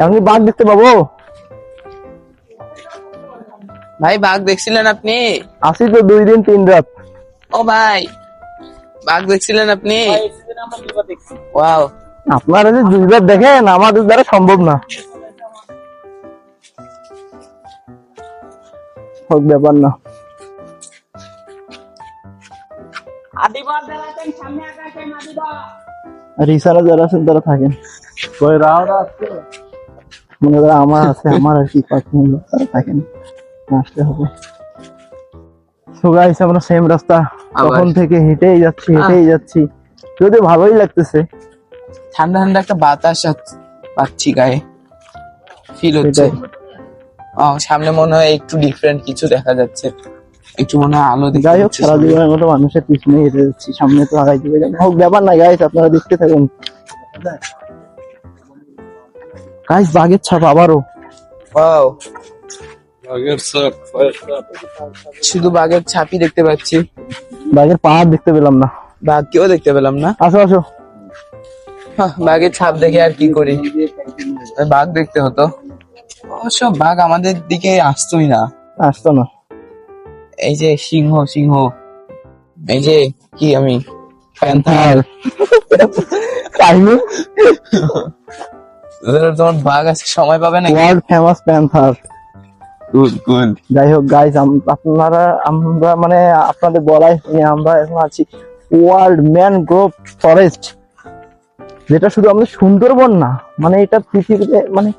আমি বাঘ দেখতে পাবো? ভাই বাঘ দেখছিলেন আপনি? আসি তো দুই দিন তিন রাত। ও ভাই বাঘ দেখছিলেন আপনি? ওয়াও। আপনারা যে দুইবার দেখেন আমাদের দ্বারা সম্ভব না। হোক ব্যাপার না। আর ইসারা যারা আছেন তারা থাকেন। মনে করো আমার আছে আমার আর কি পছন্দ তারা থাকেন আসতে হবে। So guys, আমরা সেম রাস্তা? তখন থেকে হেঁটেই যাচ্ছি হেঁটেই যাচ্ছি। যদি ভালোই লাগতেছে। ঠান্ডা ঠান্ডা একটা বাতাস পাচ্ছি গায়ে। ফিল হচ্ছে। ও সামনে মনে হয় একটু ডিফারেন্ট কিছু দেখা যাচ্ছে। একটু মনে হয় আলো দেখা যাই হোক সারা জীবনের মতো মানুষের পিছনে হেঁটে যাচ্ছি। সামনে তো আগাই দিবে। হোক ব্যাপার না গাইস আপনারা দেখতে থাকুন। গাইস বাঘের ছাপ আবারও। Wow, শুধু বাঘের ছাপই দেখতে পাচ্ছি। বাঘের পাহাড় দেখতে পেলাম না। বাঘ কেউ দেখতে পেলাম না। আসো আসো। বাঘের ছাপ দেখে আর কি করি? বাঘ দেখতে হতো। অবশ্য বাঘ আমাদের দিকে আসতোই না। আসতো না। এই যে সিংহ সিংহ। এই যে কি আমি? প্যান্থার। তোমার বাঘ আজকে সময় পাবে না world famous panther good good যাই হোক গাইস আপনারা আমরা মানে আপনাদের বলাই আমরা এখন আছি ওয়ার্ল্ড ম্যানগ্রোভ ফরেস্ট যেটা শুধু আমাদের সুন্দরবন না মানে এটা পৃথিবীতে মানে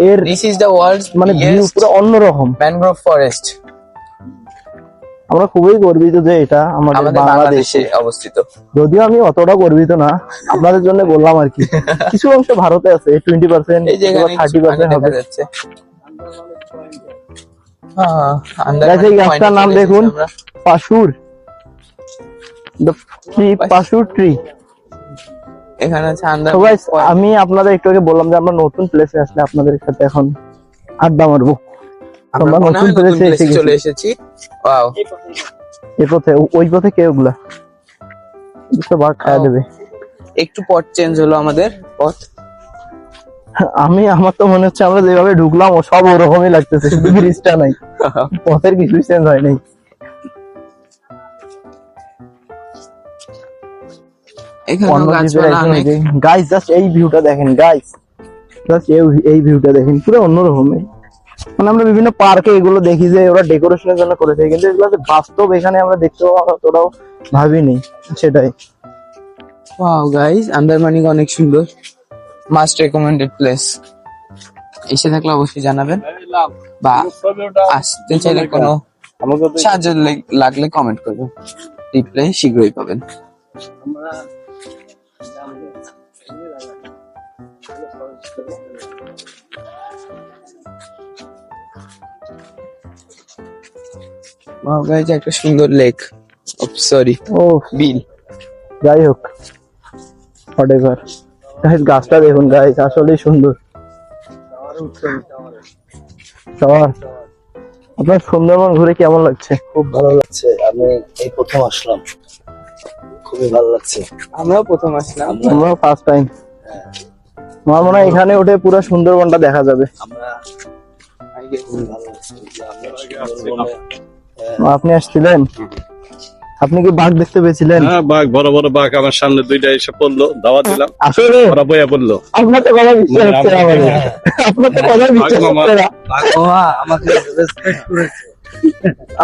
এর দিস ইজ দ্য ওয়ার্ল্ড মানে ভিউ পুরো অন্যরকম। ম্যানগ্রোভ ফরেস্ট আমরা খুবই গর্বিত যে এটা আমাদের বাংলাদেশে অবস্থিত। যদিও আমি অতটা গর্বিত না আপনাদের জন্য বললাম আর কি। কিছু অংশ ভারতে আছে টোয়েন্টি পার্সেন্ট থার্টি পার্সেন্ট হবে। এই গাছটার নাম দেখুন। পাশুর ট্রি পাশুর ট্রি এখানে আছে। আমি আপনাদের একটু আগে বললাম যে আমরা নতুন প্লেসে আসলে আপনাদের সাথে এখন আড্ডা মারবো। আমরা মনে হয় নতুন চলে এসেছি। ওয়াও এই পথে। ওই পথে কে ওগুলা? তো বাঘ খাওয়া দেবে। একটু পথ চেঞ্জ হলো আমাদের পথ। আমি আমার তো মনে হচ্ছে আমরা যেভাবে ঢুকলাম ও সব ওরকমই লাগতেছে শুধু ব্রিজটা নাই। পথের কিছু চেঞ্জ হয় নাই। গাইস জাস্ট এই ভিউটা দেখেন গাইস জাস্ট এই ভিউটা দেখেন পুরো অন্যরকম মানে আমরা বিভিন্ন পার্কে এগুলো দেখি যে ওরা ডেকোরেশনের জন্য করেছে কিন্তু এগুলো বাস্তব এখানে আমরা দেখতে পাবো তোরাও ভাবিনি সেটাই। ওয়াও গাইস আন্দারমানিক অনেক সুন্দর। মাস্ট রেকমেন্ডেড প্লেস এসে থাকলে অবশ্যই জানাবেন। বা আসতে চাইলে কোনো সাহায্য লাগলে কমেন্ট করবেন। রিপ্লাই শীঘ্রই পাবেন। ওয়াও গাইস একটা সুন্দর লেক সরি ও বিল যাই হোক হোয়াট গাইস গাছটা দেখুন গাইস আসলেই সুন্দর। আপনার সুন্দরবন ঘুরে কেমন লাগছে? খুব ভালো লাগছে। আমি এই প্রথম আসলাম। খুবই ভালো লাগছে। আমরাও প্রথম আসলাম। আমরাও ফার্স্ট টাইম আমার মনে হয় এখানে উঠে পুরো সুন্দরবনটা দেখা যাবে। আমরা খুবই ভালো লাগছে। যে আপনি আসছিলেন? আপনি কি বাঘ দেখতে পেয়েছিলেন? হ্যাঁ বাঘ বড় বড় বাঘ আমার সামনে দুইটা এসে পড়ল দাওয়া দিলাম। আসলে ওরা বইয়া পড়ল। আপনার তো কথা বিশ্বাস হচ্ছে না আমাদের আপনার তো কথা বিশ্বাস হচ্ছে না। আমাকে রেসপেক্ট করেছে।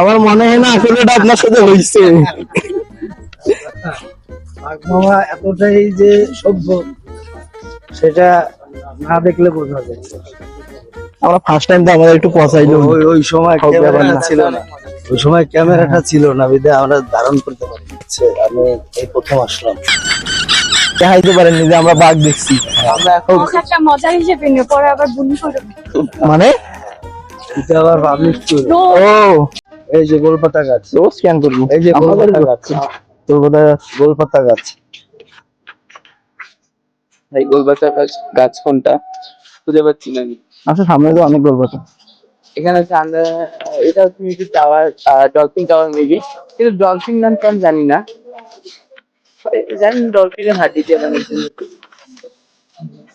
আমার মনে হয় না আসলে এটা আপনার সাথে হয়েছে বাঘমামা এতটাই যে সভ্য সেটা না দেখলে বোঝা যায়। আমরা ফার্স্ট টাইম তো আমাদের একটু পচাইলো। ওই ওই সময় হোক ব্যাপার না। ছিল না। ওই সময় ক্যামেরাটা ছিল না বিদে আমরা ধারণ করতে পারি আমি এই প্রথম আসলাম। দেখাইতে পারেননি যে আমরা বাঘ দেখছি। আমরা এখন একটা মজার হিসেবে নিয়ে পরে আবার করে মানে? এটা আবার পাবলিশ ও! এই যে গোলপাতা গাছ। ও স্ক্যান করব। এই যে গোলপাতা গাছ। কলকাতা গোলপাতা গাছ এই গোলবাচ্চা গাছ গাছ কোনটা? খুঁজে পাচ্ছি না আমি। আচ্ছা সামনে তো অনেক কলকাতা এখানে হচ্ছে আন্দার এটা হচ্ছে maybe tower dolphin tower maybe কিন্তু ডলফিন নাম কেন জানি না। জানি ডলফিনের বানিয়েছে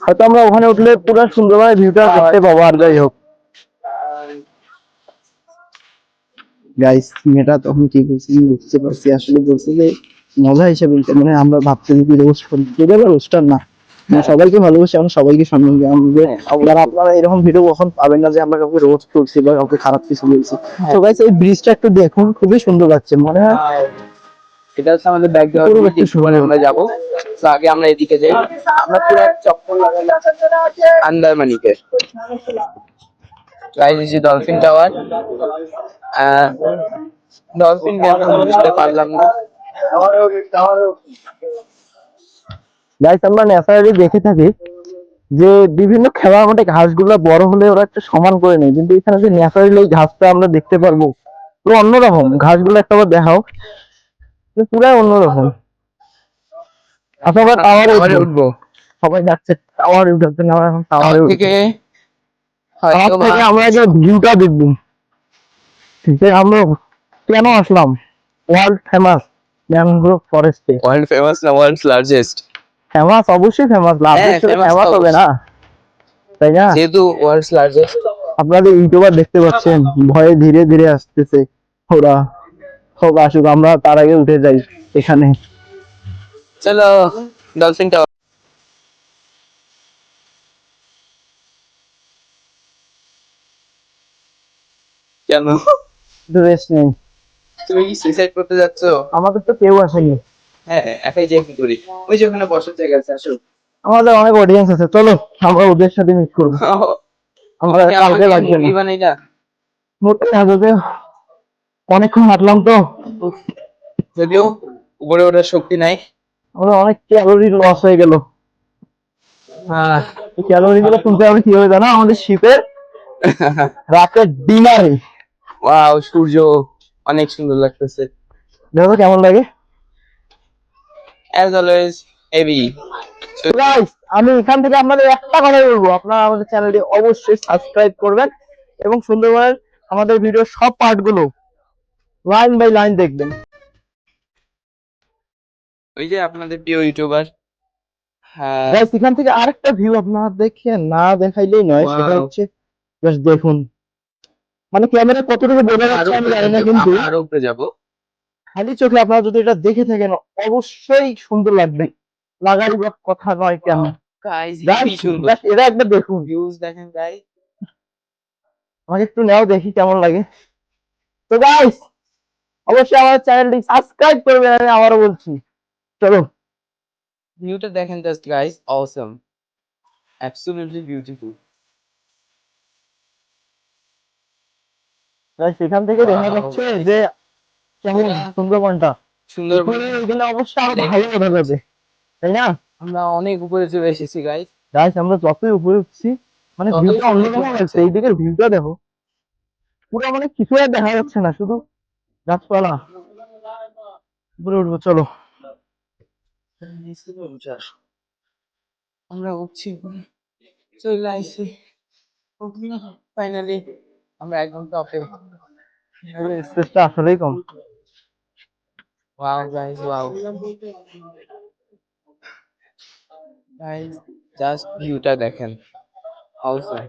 হয়তো আমরা ওখানে উঠলে পুরো সুন্দরবনের ভিউটা দেখতে পাবো আর যাই হোক। গাইস মেয়েটা তখন কি বলছি বুঝতে পারছি আসলে বলছে যে মজা হিসেবে। মানে আমরা ভাবছি যদি রোস্ট করি রোস্টার না। সবাইকে ভালোবাসি আমরা সবাইকে সম্মান করি আমাদের আপনারা আপনারা এরকম ভিডিও কখন পাবেন না যে আমরা কাউকে রোস্ট করছি বা কাউকে খারাপ কিছু বলছি? তো গাইস এই ব্রিজটা একটু দেখুন খুবই সুন্দর লাগছে মনে হয় এটা হচ্ছে আমাদের ব্যাগ দেওয়ার পুরো একটু একটু আমরা যাব। তো আগে আমরা এদিকে যাই। আমরা পুরো চক্কর লাগালাম আন্দারমানিকে গাইস এই যে ডলফিন টাওয়ার ডলফিন বুঝতে পারলাম না। গাইস আমরা ন্যাচারালি দেখে থাকি যে বিভিন্ন খেলার মাঠে ঘাসগুলো বড় হলে ওরা একটা সমান করে নেয়। কিন্তু এখানে যে ন্যাচারালি এই ঘাসটা আমরা দেখতে পারব পুরো অন্যরকম। ঘাসগুলো একটা বার দেখাও পুরো অন্যরকম। আচ্ছা আমরা টাওয়ারে উঠবো। সবাই যাচ্ছে টাওয়ারে উঠাচ্ছে না আমরা এখন টাওয়ারে থেকে আমরা যে ভিউটা দেখব। ঠিক আছে আমরা কেন আসলাম? ওয়ার্ল্ড ফেমাস ম্যানগ্রোভ ফরেস্টে ওয়ার্ল্ড ফেমাস না ওয়ার্ল্ড লার্জেস্ট ফেমাস অবশ্যই ফেমাস লাভ হ্যাঁ, ফেমাস হবে না। তাই না? যেহেতু ওয়ার্ল্ড লার্জেস্ট আপনাদের ইউটিউবার দেখতে পাচ্ছেন ভয়ে ধীরে ধীরে আসতেছে ওরা। হোক আসুক আমরা তার আগে উঠে যাই এখানে। চলো ডলফিন টাওয়ার কেন? রেস্ট নেই। তুমি কি সুইসাইড করতে যাচ্ছ? আমাদের তো কেউ আসেনি। হ্যাঁ একাই যাই করি ওই যে ওখানে বসার জায়গা আছে আসো। আমাদের অনেক অডিয়েন্স আছে চলো আমরা ওদের সাথে মিট করব আমরা কালকে লাগবে না। মোটে অনেকক্ষণ হাঁটলাম তো। যদিও উপরে ওঠার শক্তি নাই। আমাদের অনেক ক্যালোরি লস হয়ে গেল। ক্যালোরি গুলো শুনতে হবে কীভাবে জানো? আমাদের শিপের রাতের ডিনারে ওয়াও সূর্য অনেক সুন্দর লাগতেছে। দেখো কেমন লাগে? অ্যাজ অলওয়েজ হেভি গাইস আমি এখান থেকে আপনাদের একটা কথাই বলব। আপনারা আমাদের চ্যানেলটি অবশ্যই সাবস্ক্রাইব করবেন এবং সুন্দরবনের আমাদের ভিডিও সব পার্টগুলো লাইন বাই লাইন দেখবেন। ওই যে আপনাদের প্রিয় ইউটিউবার হ্যাঁ। গাইস এখান থেকে আরেকটা ভিউ আপনারা দেখে না দেখাইলেই নয় সেটা. হচ্ছে জাস্ট দেখুন। মানে ক্যামেরা কতটুকু বোঝা যাচ্ছে আমি জানি না কিন্তু আরও উপরে যাব। খালি চোখে আপনারা যদি এটা দেখে থাকেন অবশ্যই সুন্দর লাগবে। লাগার কথা নয় কেন? এটা একবার দেখুন। ভিউজ দেখেন আমাকে একটু নেও দেখি কেমন লাগে। তো গাইস অবশ্যই আমার চ্যানেলটি সাবস্ক্রাইব করবেন আমি আবারও বলছি। চলো। ভিউটা দেখেন just guys awesome absolutely beautiful guys এখান থেকে দেখা যাচ্ছে যে কেমন? সুন্দরবনটা সুন্দর এখানে এখানে আরও ভালো যাবে তাই না? আমরা অনেক উপরে চলে এসেছি গাইস গাইস আমরা যতই উপরে উঠছি মানে ভিউটা অন্যরকম লাগছে। লাগছে এই দিকের ভিউটা দেখো। পুরো মানে কিছু আর দেখা যাচ্ছে না শুধু গাছপালা। উপরে উঠবো চলো। আমরা উঠছি চলে আসছি ফাইনালি আমরা একদম টপে স্পেসটা আসলেই কম। Wow guys wow guys just ভিউটা দেখেন okay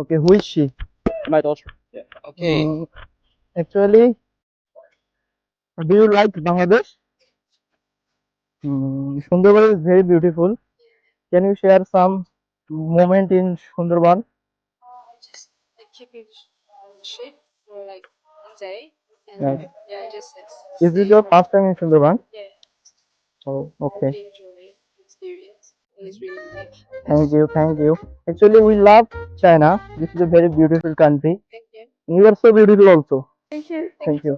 okay who is she my daughter okay Mm, actually, do you like Bangladesh? Mm, Sundarban is very beautiful. Can you share some moment in Sundarban? Shape for like a day. And Yeah. yeah, just it's, Is this your first time in Sundarban? yeah, Oh, okay. really enjoy the experience. It's really nice. Thank you, thank you. Actually, we love China. This is a very beautiful country. Thank you. You are so beautiful also. Thank you. Thank you.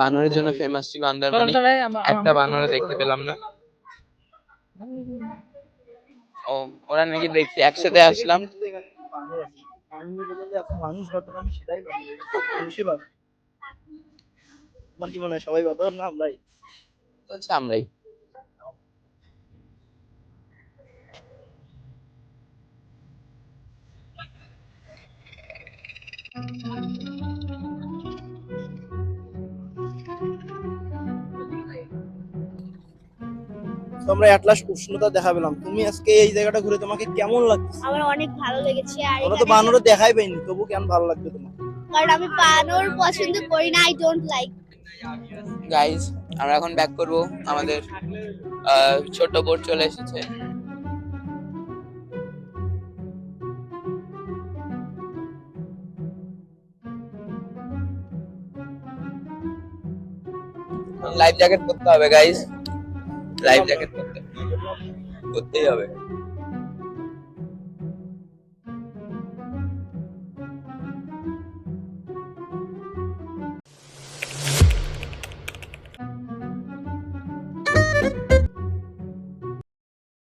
বানরের জন্য famous ছিল আন্দারমানি একটা বানর দেখতে পেলাম না ওরা নাকি দেখছি একসাথে আসলাম। মানুষ আমি সেটাই মনে হয় সবাই আমরাই? আমরাই। আমরা অ্যাটলাস উষ্ণতা দেখা পেলাম তুমি আজকে এই জায়গাটা ঘুরে তোমাকে কেমন লাগছে আমার অনেক ভালো লেগেছে আর আমরা তো বানরও দেখাই পাইনি তবু কেমন ভালো লাগবে তোমার? কারণ আমি বানর পছন্দ করি না আই ডোন্ট লাইক গাইজ আমরা এখন ব্যাক করব আমাদের আহ, ছোট বোট চলে এসেছে। লাইফ জ্যাকেট করতে হবে গাইজ লাইফ জ্যাকেট করতে করতেই হবে।